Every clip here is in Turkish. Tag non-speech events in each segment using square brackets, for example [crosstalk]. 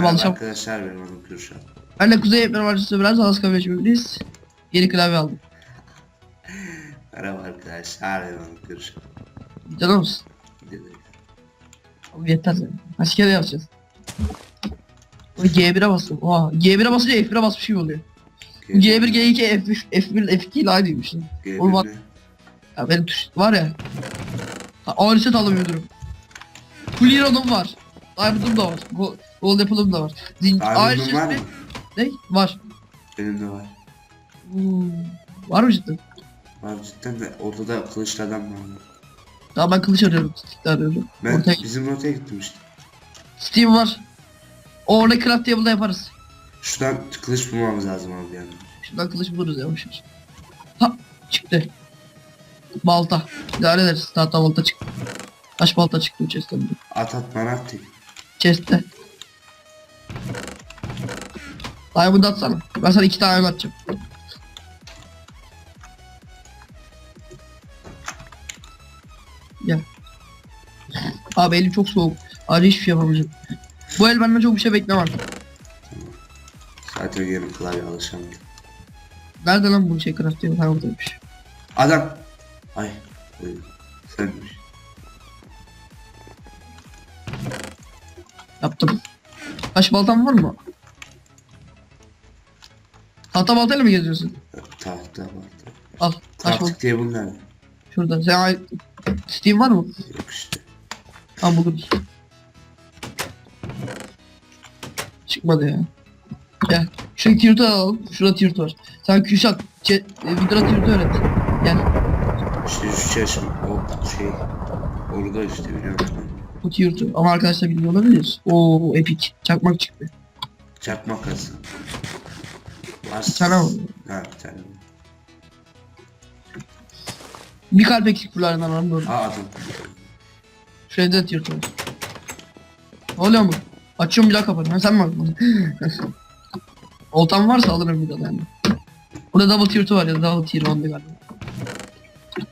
Merhaba Alışam- arkadaşlar benim adım Kürşat. Ben de Kuzey Ekran Marşısı biraz az kabul etmeliyiz. Yeni klavye aldım. [laughs] Merhaba arkadaşlar benim adım Kürşat. Canım mısın? Abi yeter sen. Kaç kere yapacağız? Oy, G1'e bastım. Oha. G1'e basınca F1'e basmış gibi oluyor. G1, G2, F1, F1, F2 ile aynıymış. lan. G1 Oğlum bak-? Ya benim tuş var ya. Ha, Ağır set alamıyorum. Full Hero'num var. Diamond'um da var. Go Gold Apple'ım da var. Zin Diamond'un var mı? ne? Var. Benim de var. Hmm. Var mı cidden? Var cidden de ortada kılıçlı adam var. Daha ben kılıç arıyorum. Stick'te arıyorum. Ben Ortaya bizim rotaya gittim işte. Steam var. O orada craft table'da yaparız. Şuradan kılıç bulmamız lazım abi yani. Şuradan kılıç buluruz yavaş yavaş. Ha çıktı. Balta. İdare ederiz. Tahta balta çıktı. Taş balta çıktı chest'ten. At at bana at tek. Chest'te. Diamond atsana. Ben sana iki tane atacağım. Gel. Abi elim çok soğuk. Acil hiçbir şey yapamayacağım. Bu el benden çok bir şey beklemem. Zaten yarın klavye alışamadım. Nerede lan bu şey craft table? Ha oradaymış. Adam. Ay. Oy. Senmiş. Yaptım. Taş baltam var mı? Tahta baltayla mı geziyorsun? Tahta var. Al. Balta. Taktik diye bunlar. Şurada. Sen ay- Steam var mı? Yok işte. Tamam buluruz. Çıkmadı ya. Gel. Şu tirt alalım. Şurada tirt var. Sen Kürşat. Ce- e, Vidra tirt öğret. Gel. İşte şu çeşme. O şey. Orada işte biliyorum. Bu tirt'ü. Ama arkadaşlar bilmiyor olabilir. Oo epik. Çakmak çıktı. Çakmak kası. Var. Bir tane var. Ha bir tane. Bir kalp eksik buralarından mı? Aa adam. Şurada da tirt var. Ne oluyor mu? Açıyorum bir daha kapatıyorum. Ha, sen mi aldın? [laughs] Oltan varsa alırım bir daha yani. Burada double tier 2 var ya da double tier 1'de galiba.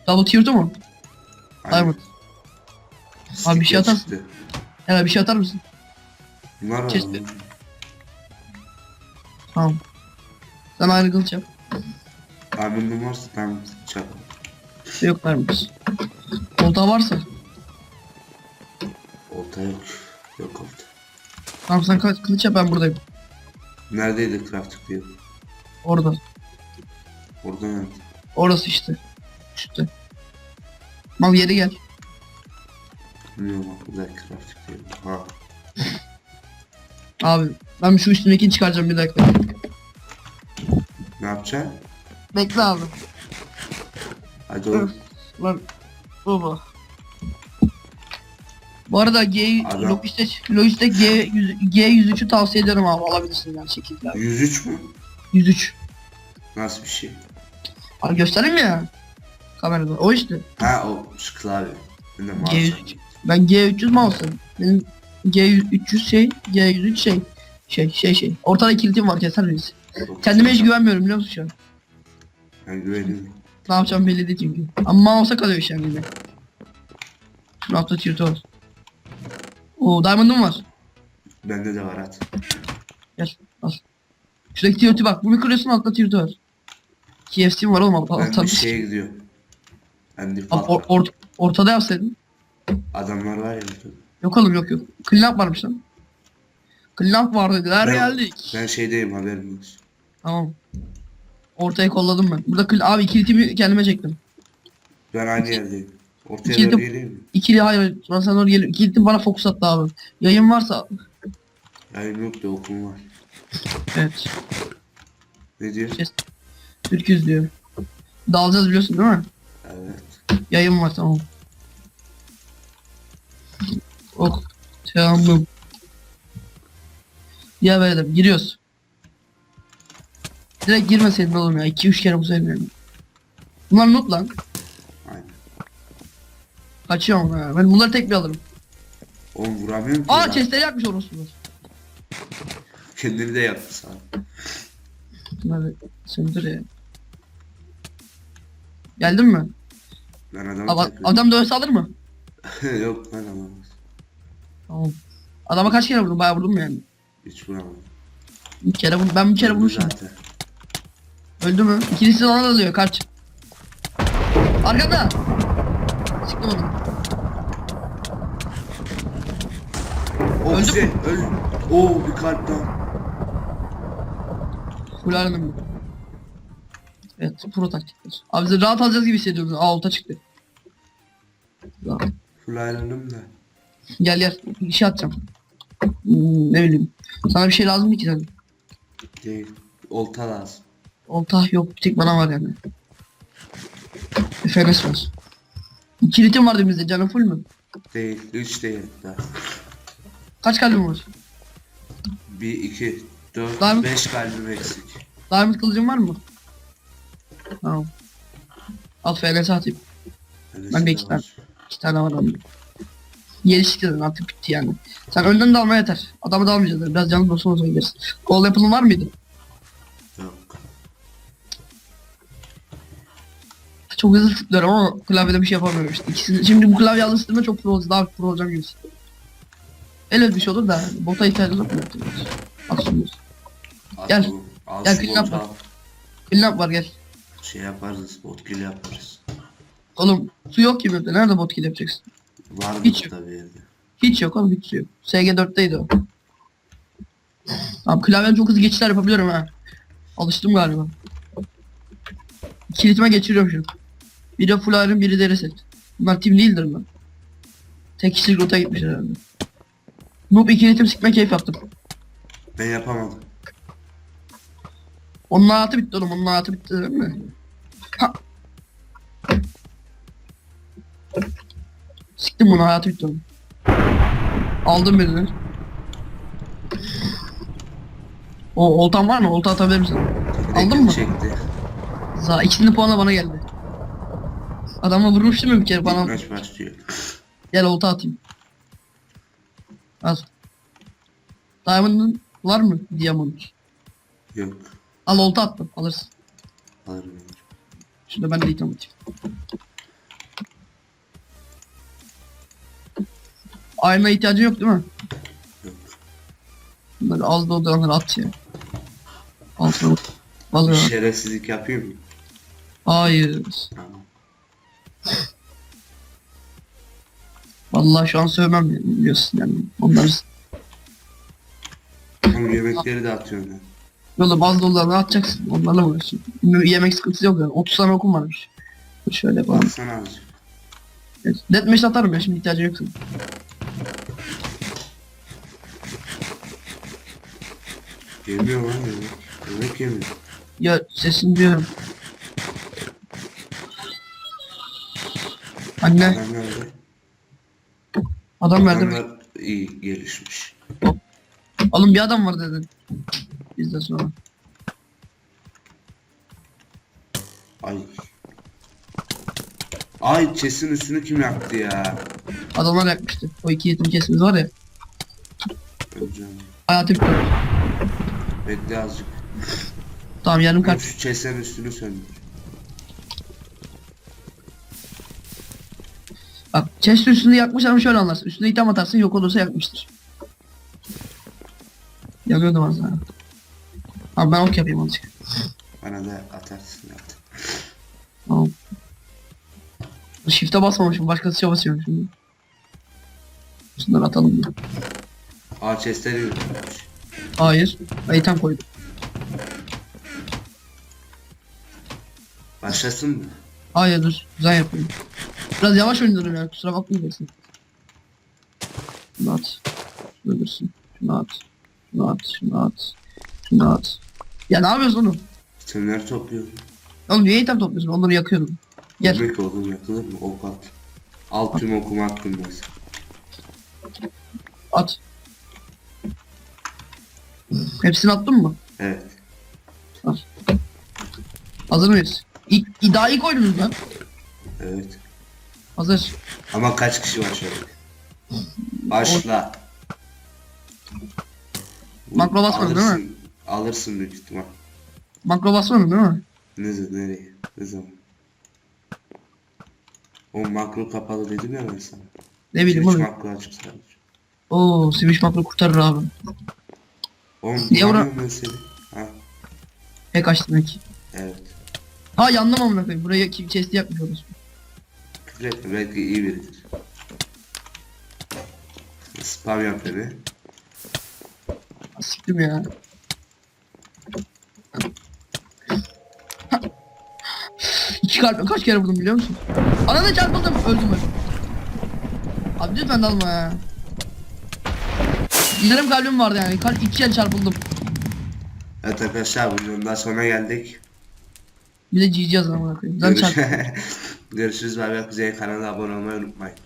Double tier 2 mu? Diamond. Abi bir şey atarsın. Çıktı. Herhalde bir şey atar mısın? Var. Oğlum. Tamam. Sen ayrı kılıç yap. Diamond'un varsa tamam çak. Yok vermiş. Olta varsa. Olta yok. Yok olta. Tamam sen kılıç kılıç yap ben buradayım. Neredeydi crafting diye? Orada. Orada nerede? Orası işte. İşte. Mal yeri gel. Bilmiyorum bak burada crafting diye. Ha. Abi ben şu üstündekini çıkaracağım bir dakika. Ne yapacaksın? Bekle abi. Hadi oğlum. Lan baba. Bu arada G Adam- Logitech Logitech G G103'ü tavsiye ederim abi alabilirsin yani şekilde. abi. 103 mü? 103. Nasıl bir şey? Abi göstereyim ya? Kamerada. O işte. Ha o şu klavye. Ben de mouse G103. sandım. Ben G300 mouse'um. Benim G300 şey, G103 şey. Şey şey şey. Ortada kilitim var keser miyiz? Kendime hiç güvenmiyorum biliyor musun şu an? Ben güveniyorum. Ne yapacağım belli değil çünkü. Ama mouse'a kalıyor iş yani yine. Şunu hafta tirt var. Oo diamond'um var. Bende de var at. Gel al. Şuradaki tiyoti bak. Bunu kırıyorsun altta tiyoti var. KFC'm var oğlum altta. Ben bir şeye gidiyorum. Ben Abi, default. or, or, ortada yapsaydın. Adamlar var ya. Yok oğlum yok yok. Clean varmış lan. Clean var dediler Ben- geldik. Ben şeydeyim haberim olsun. Tamam. Ortaya kolladım ben. Burada cl- abi kilitimi kendime çektim. Ben aynı yerdeyim. Ortaya İkili doğru de- geleyim mi? İkili hayır. Ben sana doğru geliyorum. Kilitim bana fokus attı abi. Yayın varsa. Yayın yok da okum var. Evet. Ne diyor? Türküz diyor. Dalacağız biliyorsun değil mi? Evet. Yayın var tamam. Oh. Tamam. Ya böyle giriyoruz. Direkt girmeseydin oğlum ya. 2-3 kere bu senin. Bunlar not lan. Aynen. Kaçıyorum ha. Ben bunları tek bir alırım. Oğlum vuramıyorum ki. Aa lan. chestleri yakmış orospular. Kendini de yaptı sana. Bunları söndür ya. Geldin mi? Ben adamı Ama takıyorum. adam dövse alır mı? [laughs] yok ben alamaz. Tamam. Adama kaç kere vurdum? Bayağı vurdum yani. Hiç vuramadım. Bir kere bu- ben bir kere Öldü vurmuşum. zaten. Öldü mü? İkincisi ona dalıyor kaç. Arkada. Sıktım onu. O Öldü şey, öl. Oo bir kalp daha. Fularının bu. Evet pro taktikler. Abi biz rahat alacağız gibi hissediyorum. Aa olta çıktı. Tamam. Full iron'ım da. Gel gel. Bir şey atacağım. Hmm, ne bileyim. Sana bir şey lazım mı ki sen? Değil. Olta lazım. Olta yok. Tek bana var yani. FNS var. Kilitim vardı bizde. Canın full mü? Değil. Üç değil daha. Kaç kalbin var? Bir, iki, dört, mı? beş kalbim eksik. Diamond kılıcın var mı? Tamam. Al FNS atayım. Öyle Ben de iki var. İki tane var onda. Geliştiklerin artık bitti yani. Sen önden de almaya yeter. Adamı da almayacağız. Biraz canlı olsun olsa gideriz. Gol yapılın var mıydı? Çok hızlı tıklıyorum ama klavyede bir şey yapamıyorum işte. İkisini, şimdi bu klavye alıştığımda çok pro olacak. Daha pro olacağım gibi. hissediyorum. El bir şey olur da bota ihtiyacı yok mu? Aslında. Gel. Al Gel, film botu yapma. al. Bilmem var gel. Şey yaparız. Botkill yaparız. Oğlum su yok ki burada. Nerede bot kill yapacaksın? Var Hiç tabii yerde. Hiç yok oğlum hiç yok. SG4'teydi o. Abi klavyen çok hızlı geçişler yapabiliyorum ha. Alıştım galiba. Kilitime geçiriyorum şu. Biri full iron biri deri set. Bunlar team değildir mi? Tek kişilik rota gitmiş herhalde. Noob ikilitim sikme keyif yaptım. Ben yapamadım. Onun hayatı bitti oğlum onun hayatı bitti değil mi? Ha. Siktim bunu hayatı bitti oğlum. Aldım birini. O oltan var mı? Olta atabilir misin? Aldın mı? Çekti. Za ikisinin puanı bana geldi. Adamla vurmuştum ya bir kere bana. Maç başlıyor. [laughs] Gel olta atayım. Al. Diamond'ın var mı? Diamond. Yok. Al olta attım. Alırsın. Alırım. Şurada ben de item atayım. Ayna ihtiyacı yok değil mi? Yok. Bunları az da olanları at ya. Altına. Vallahi. Şerefsizlik yapayım mı? Hayır. Tamam. Vallahi şu an sövmem yani, biliyorsun yani. Onları Oğlum yemekleri de atıyorum ben. Yolda bazı dolarını atacaksın. Onlarla uğraşıyorsun. Yemek sıkıntısı yok yani. 30 tane okum varmış. Şöyle falan. Baksana azıcık. Evet. Deathmatch atarım ya şimdi ihtiyacı yok senin. Yemiyor lan yemek. Yemek yemiyor. Ya sesini duyuyorum. Anne Adam nerede? Adam verdi. Adamlar iyi gelişmiş. Oğlum bir adam var dedin. Bizden sonra. Ay. Ay çesin üstünü kim yaptı ya? Adamlar yakmıştı. O iki yetim kesimiz var ya. Öleceğim. Hayatı bitti. Bekle azıcık. Tamam yarım kalp. şu çesenin üstünü söndür. Bak chest üstünde yakmış ama şöyle anlarsın. Üstüne item atarsın yok olursa yakmıştır. Yanıyordum az daha. Abi ben ok yapayım azıcık. Bana da atarsın at. Tamam. Shift'e basmamışım. Başkası şey basıyorum şimdi. Şunları atalım da. Aa chestleri yürütmüş. Hayır. Ben item koydum. Başlasın mı? Hayır dur. Güzel yapayım. Biraz yavaş oynuyorum ya. Kusura bakmayacaksın. Şunu at. Şunu dursun. Şunu at. Şunu at. Şunu at. Şunu at. Ya ne yapıyorsun oğlum? Tümleri topluyorum. Oğlum niye item topluyorsun? Onları yakıyorum. Gel. Yemek oğlum yakılır mı? Ok at. Al tüm okumu attım ben sana. At. Hepsini attın mı? Evet. Hazır mıyız? İlk, daha ilk oynadınız lan. Evet. Hazır. Ama kaç kişi var şöyle? Başla. Makro basmadın değil mi? Alırsın- büyük ihtimal. Makro basmadın değil mi? Ne zaman? Nereye? Ne zaman? O makro kapalı dedim ya ben sana. Ne bileyim oğlum. makro açık sadece. Oo, Switch makro kurtarır abi. Oğlum Niye vuramıyorum ben seni. Ha Pek açtım demek. evet. Ha yandım amına koyayım. Buraya kim chest'i yapmış orası. Küfür etme belki iyi biridir. Spam yap. Ha, Siktim ya. İki kalp kaç kere vurdum biliyor musun? Anana çarpıldım öldüm öldüm. Abi lütfen dalma ya. Yarım kalbim vardı yani. Kalp iki kere çarpıldım. Evet arkadaşlar bu videonun daha sonuna geldik. Bir de GG yazın amına koyayım. [laughs] Görüşürüz. Bay. Kuzey kanalına abone olmayı unutmayın.